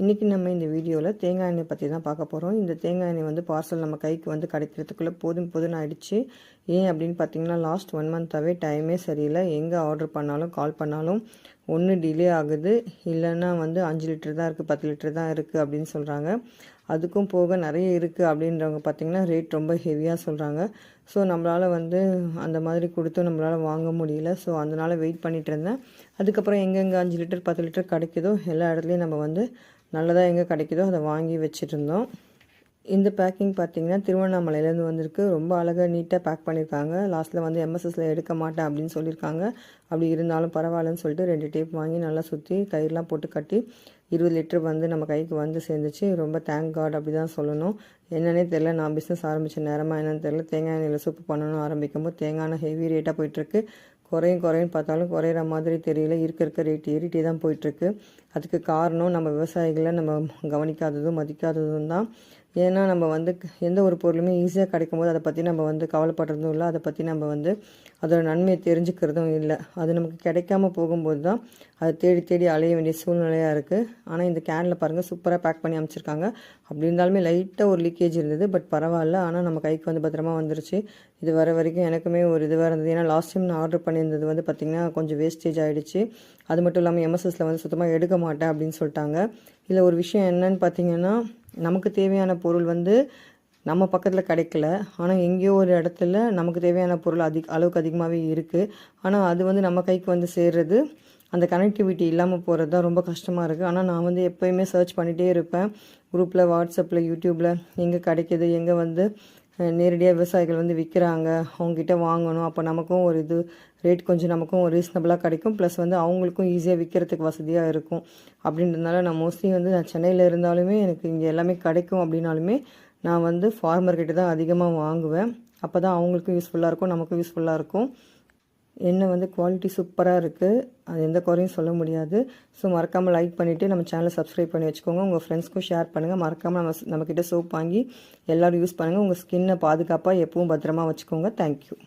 இன்றைக்கி நம்ம இந்த வீடியோவில் தேங்காய் எண்ணெய் பற்றி தான் பார்க்க போகிறோம் இந்த தேங்காய் எண்ணெய் வந்து பார்சல் நம்ம கைக்கு வந்து கிடைக்கிறதுக்குள்ளே போதும் போதும் ஆயிடுச்சு. ஏன் அப்படின்னு பார்த்தீங்கன்னா லாஸ்ட் ஒன் மந்த்தாகவே டைமே சரியில்லை. எங்கே ஆர்டர் பண்ணாலும் கால் பண்ணாலும் ஒன்று டிலே ஆகுது. இல்லைன்னா வந்து அஞ்சு லிட்டர் தான் இருக்குது பத்து லிட்டர் தான் இருக்குது அப்படின்னு சொல்கிறாங்க அதுக்கும் போக நிறைய இருக்குது அப்படின்றவங்க பார்த்திங்கன்னா ரேட் ரொம்ப ஹெவியாக சொல்கிறாங்க ஸோ நம்மளால் வந்து அந்த மாதிரி கொடுத்து நம்மளால் வாங்க முடியல. ஸோ அதனால் வெயிட் பண்ணிகிட்டு இருந்தேன். அதுக்கப்புறம் எங்கெங்கே அஞ்சு லிட்டர் பத்து லிட்டர் கிடைக்குதோ எல்லா இடத்துலையும் நம்ம வந்து நல்லதாக எங்கே கிடைக்குதோ அதை வாங்கி வச்சுருந்தோம். இந்த பேக்கிங் பார்த்தீங்கன்னா திருவண்ணாமலையிலேருந்து வந்திருக்கு. ரொம்ப அழகாக நீட்டாக பேக் பண்ணியிருக்காங்க லாஸ்ட்டில் வந்து எம்எஸ்எஸில் எடுக்க மாட்டேன் அப்படின்னு சொல்லியிருக்காங்க அப்படி இருந்தாலும் பரவாயில்லன்னு சொல்லிட்டு ரெண்டு டேப் வாங்கி நல்லா சுற்றி கயிறுலாம் போட்டு கட்டி இருபது லிட்டர் வந்து நம்ம கைக்கு வந்து சேர்ந்துச்சு. ரொம்ப தேங்க் காட் அப்படி தான் சொல்லணும். என்னன்னே தெரில நான் பிஸ்னஸ் ஆரம்பித்த நேரமாக என்னென்னு தெரில தேங்காய் எண்ணெயில் சூப்பு பண்ணணும் ஆரம்பிக்கும்போது தேங்காய் எண்ணெய் ஹெவி ரேட்டாக போயிட்டுருக்கு குறையும் குறையும் பார்த்தாலும் குறையிற மாதிரி தெரியல. இருக்க இருக்க ரேட் ஏறிட்டே தான் போயிட்டுருக்கு. அதுக்கு காரணம் நம்ம விவசாயிகளை நம்ம கவனிக்காததும் மதிக்காததும் தான். ஏன்னா நம்ம வந்து எந்த ஒரு பொருளுமே ஈஸியாக கிடைக்கும் போது அதை பற்றி நம்ம வந்து கவலைப்படுறதும் இல்லை. அதை பற்றி நம்ம வந்து அதோட நன்மையை தெரிஞ்சுக்கிறதும் இல்லை. அது நமக்கு கிடைக்காம போகும்போது தான் அதை தேடி தேடி அலைய வேண்டிய சூழ்நிலையாக இருக்குது ஆனால் இந்த கேனில் பாருங்கள் சூப்பராக பேக் பண்ணி அமைச்சிருக்காங்க. அப்படி இருந்தாலுமே லைட்டாக ஒரு லீக்கேஜ் இருந்தது பட் பரவாயில்ல. ஆனால் நம்ம கைக்கு வந்து பத்திரமா வந்துருச்சு. இது வர வரைக்கும் எனக்குமே ஒரு இதுவாக இருந்தது. ஏன்னா லாஸ்ட் டைம் நான் ஆர்டர் இருந்தது வந்து பார்த்திங்கன்னா கொஞ்சம் வேஸ்டேஜ் ஆகிடுச்சு அது மட்டும் இல்லாமல் எம்எஸ்எஸில் வந்து சுத்தமாக எடுக்க மாட்டேன் அப்படின்னு சொல்லிட்டாங்க. இதில் ஒரு விஷயம் என்னன்னு பார்த்தீங்கன்னா நமக்கு தேவையான பொருள் வந்து நம்ம பக்கத்தில் கிடைக்கல. ஆனால் எங்கேயோ ஒரு இடத்துல நமக்கு தேவையான பொருள் அதிக அளவுக்கு அதிகமாகவே இருக்குது ஆனால் அது வந்து நம்ம கைக்கு வந்து சேர்றது அந்த கனெக்டிவிட்டி இல்லாமல் போகிறது தான் ரொம்ப கஷ்டமாக இருக்குது ஆனால் நான் வந்து எப்போயுமே சர்ச் பண்ணிகிட்டே இருப்பேன். குரூப்பில் வாட்ஸ்அப்பில் யூடியூப்பில் எங்கே கிடைக்கிது எங்கே வந்து நேரடியாக விவசாயிகள் வந்து விற்கிறாங்க அவங்ககிட்ட வாங்கணும். அப்போ நமக்கும் ஒரு இது ரேட் கொஞ்சம் நமக்கும் ரீசனபிளாக கிடைக்கும். ப்ளஸ் வந்து அவங்களுக்கும் ஈஸியாக விற்கிறதுக்கு வசதியாக இருக்கும். அப்படின்றதுனால நான் மோஸ்ட்லி வந்து நான் சென்னையில் இருந்தாலுமே எனக்கு இங்கே எல்லாமே கிடைக்கும் அப்படின்னாலுமே நான் வந்து ஃபார்மர்கிட்ட தான் அதிகமாக வாங்குவேன். அப்போ தான் அவங்களுக்கும் யூஸ்ஃபுல்லாக இருக்கும் நமக்கும் யூஸ்ஃபுல்லாக இருக்கும். எண்ணெய் வந்து குவாலிட்டி சூப்பராக இருக்குது அது எந்த குறையும் சொல்ல முடியாது. ஸோ மறக்காமல் லைக் பண்ணிவிட்டு நம்ம சேனலை சப்ஸ்கிரைப் பண்ணி வச்சுக்கோங்க. உங்கள் ஃப்ரெண்ட்ஸ்க்கும் ஷேர் பண்ணுங்கள் மறக்காமல் நம்ம நம்மக்கிட்ட சோப் வாங்கி எல்லோரும் யூஸ் பண்ணுங்கள் உங்கள் ஸ்கின்னை பாதுகாப்பாக எப்பவும் பத்திரமா வச்சுக்கோங்க. தேங்க்யூ